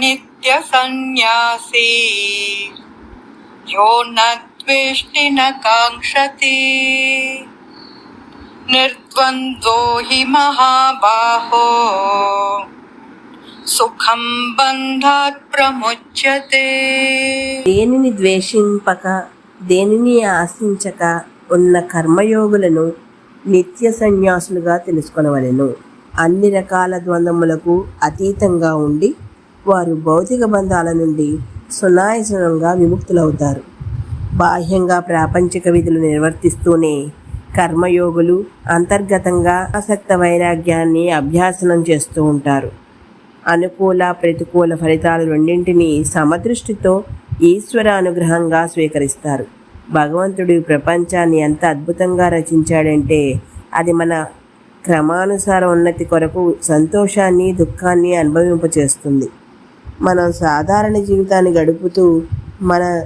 नित्यसन्न्यासी यो न द्वेष्टि न काङ्क्षति निर्द्वन्द्वो हि महाबाहो సుఖం బంధాత్ ప్రముచ్యతే దేనిని ద్వేషింపక దేనిని ఆశించక ఉన్న కర్మయోగులను నిత్య సన్యాసులుగా తెలుసుకొనవలెను అన్ని రకాల ద్వంద్వములకు అతీతంగా ఉండి వారు భౌతిక బంధాల నుండి సునాయసనంగా విముక్తులవుతారు. బాహ్యంగా ప్రాపంచిక విధులు నిర్వర్తిస్తూనే కర్మయోగులు అంతర్గతంగా ఆసక్త వైరాగ్యాన్ని అభ్యాసనం చేస్తూ ఉంటారు. అనుకూల ప్రతికూల ఫలితాలు రెండింటినీ సమదృష్టితో ఈశ్వర అనుగ్రహంగా స్వీకరిస్తారు. భగవంతుడు ప్రపంచాన్ని ఎంత అద్భుతంగా రచించాడంటే అది మన క్రమానుసార ఉన్నతి కొరకు సంతోషాన్ని దుఃఖాన్ని అనుభవింపచేస్తుంది. మనం సాధారణ జీవితాన్ని గడుపుతూ మన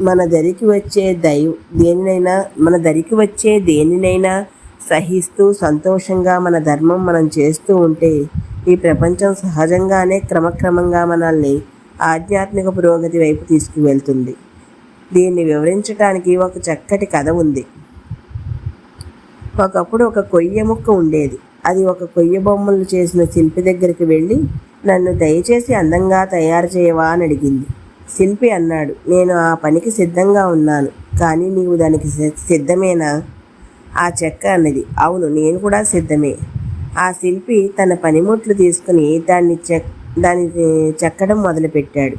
మన దరికి వచ్చే దైవ దేనినైనా మన దరికి వచ్చే దేనినైనా సహిస్తూ సంతోషంగా మన ధర్మం మనం చేస్తూ ఉంటే ఈ ప్రపంచం సహజంగానే క్రమక్రమంగా మనల్ని ఆధ్యాత్మిక పురోగతి వైపు తీసుకువెళ్తుంది. దీన్ని వివరించడానికి ఒక చక్కటి కథ ఉంది. ఒకప్పుడు ఒక కొయ్య ముక్క ఉండేది. అది ఒక కొయ్య బొమ్మలు చేసిన శిల్పి దగ్గరికి వెళ్ళి నన్ను దయచేసి అందంగా తయారు చేయవా అని అడిగింది. శిల్పి అన్నాడు నేను ఆ పనికి సిద్ధంగా ఉన్నాను కానీ నీవు దానికి సిద్ధమేనా? ఆ చెక్క అన్నది అవును నేను కూడా సిద్ధమే. ఆ శిల్పి తన పనిముట్లు తీసుకుని దాన్ని చెక్ దాన్ని చెక్కడం మొదలుపెట్టాడు.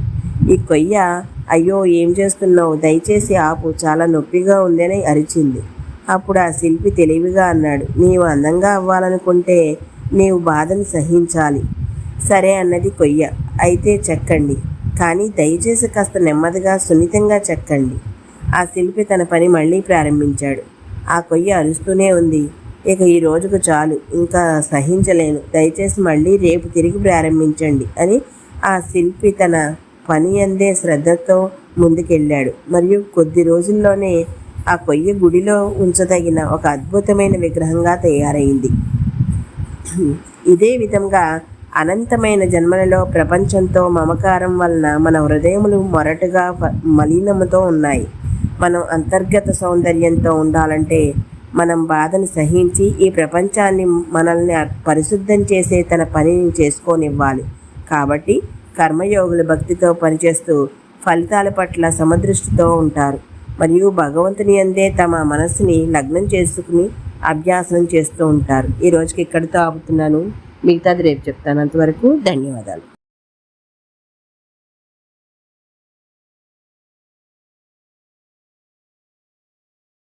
ఈ కొయ్య అయ్యో ఏం చేస్తున్నావు? దయచేసి ఆపు చాలా నొప్పిగా ఉందని అరిచింది. అప్పుడు ఆ శిల్పి తెలివిగా అన్నాడు నీవు అందంగా అవ్వాలనుకుంటే నీవు బాధను సహించాలి. సరే అన్నది కొయ్య. అయితే చెక్కండి. కానీ దయచేసి కాస్త నెమ్మదిగా సున్నితంగా చెక్కండి. ఆ శిల్పి తన పని మళ్ళీ ప్రారంభించాడు. ఆ కొయ్య అరుస్తూనే ఉంది. ఇక ఈ రోజుకు చాలు. ఇంకా సహించలేను. దయచేసి మళ్ళీ రేపు తిరిగి ప్రారంభించండి అని ఆ శిల్పి తన పని అందే శ్రద్ధతో ముందుకెళ్ళాడు. మరియు కొద్ది రోజుల్లోనే ఆ కొయ్య గుడిలో ఉంచదగిన ఒక అద్భుతమైన విగ్రహంగా తయారైంది. ఇదే విధంగా అనంతమైన జన్మలలో ప్రపంచంతో మమకారం వలన మన హృదయములు మొరటుగా మలినముతో ఉన్నాయి. మనం అంతర్గత సౌందర్యంతో ఉండాలంటే మనం బాధను సహించి ఈ ప్రపంచాన్ని మనల్ని పరిశుద్ధం చేసే తన పనిని చేసుకోనివ్వాలి. కాబట్టి కర్మయోగులు భక్తితో పనిచేస్తూ ఫలితాల పట్ల సమదృష్టితో ఉంటారు. మరియు భగవంతుని అందే తమ మనస్సుని లగ్నం చేసుకుని అభ్యాసం చేస్తూ ఉంటారు. ఈ రోజుకి ఇక్కడితో ఆపుతున్నాను. మిగతాది రేపు చెప్తాను. అంతవరకు ధన్యవాదాలు.